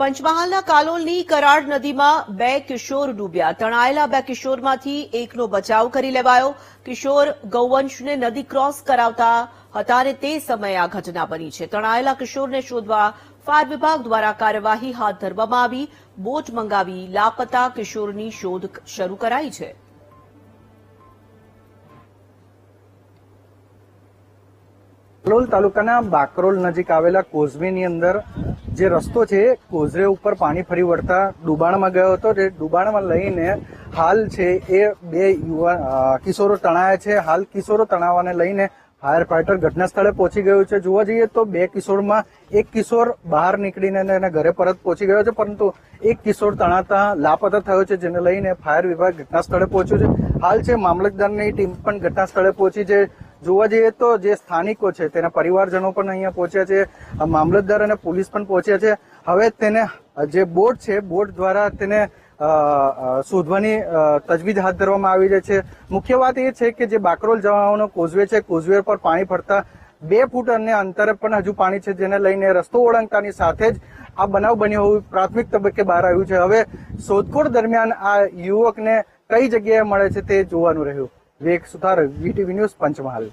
પંચમહાલના કાલોલની કરાડ નદીમાં બે કિશોર ડૂબ્યા. તણાયેલા બે કિશોરમાંથી એકનો બચાવ કરી લેવાયો. કિશોર ગૌવંશને નદી ક્રોસ કરાવતા હતા અને તે સમયે આ ઘટના બની છે. તણાયેલા કિશોરને શોધવા ફાયર વિભાગ દ્વારા કાર્યવાહી હાથ ધરવામાં આવી. બોટ મંગાવી લાપતા કિશોરની શોધ શરૂ કરાઈ છે. તાલુકાના બાકરોલ નજીક આવેલા કોઝવેની અંદર જે રસ્તો છે, કોઝરે ઉપર પાણી ફરી વળતા ડુબાણમાં ગયો હતો, જે ડુબાણમાં લઈને હાલ છે એ બે યુવા કિશોરો તણાયા છે. હાલ કિશોરો તણાવાને લઈને ફાયર ફાઈટર ઘટના સ્થળે પહોંચી ગયું છે. જોવા જઈએ તો બે કિશોરમાં એક કિશોર બહાર નીકળીને એના ઘરે પરત પહોંચી ગયો છે, પરંતુ એક કિશોર તણાતા લાપતા થયો છે, જેને લઈને ફાયર વિભાગ ઘટના સ્થળે પહોંચ્યું છે. હાલ છે, મામલતદારની ટીમ પણ ઘટના સ્થળે પહોંચી છે. જોવા જઈએ તો જે સ્થાનિકો છે, તેના પરિવારજનો પણ અહીંયા પહોંચ્યા છે, મામલતદાર અને પોલીસ પણ પહોંચ્યા છે. હવે તેને, જે બોટ છે બોટ દ્વારા તેને શોધવાની તજવીજ હાથ ધરવામાં આવી રહી છે. મુખ્ય વાત એ છે કે જે બાકરોલ જવાનો કોઝવે છે કોઝવે પર પાણી ફરતા બે ફૂટ અને અંતરે પણ હજુ પાણી છે, જેને લઈને રસ્તો ઓળંગતાની સાથે જ આ બનાવ બન્યો હોવું પ્રાથમિક તબક્કે બહાર આવ્યું છે. હવે શોધખોળ દરમિયાન આ યુવકને કઈ જગ્યાએ મળે છે તે જોવાનું રહ્યું. वेग सुधारक V T V news Panchmahal.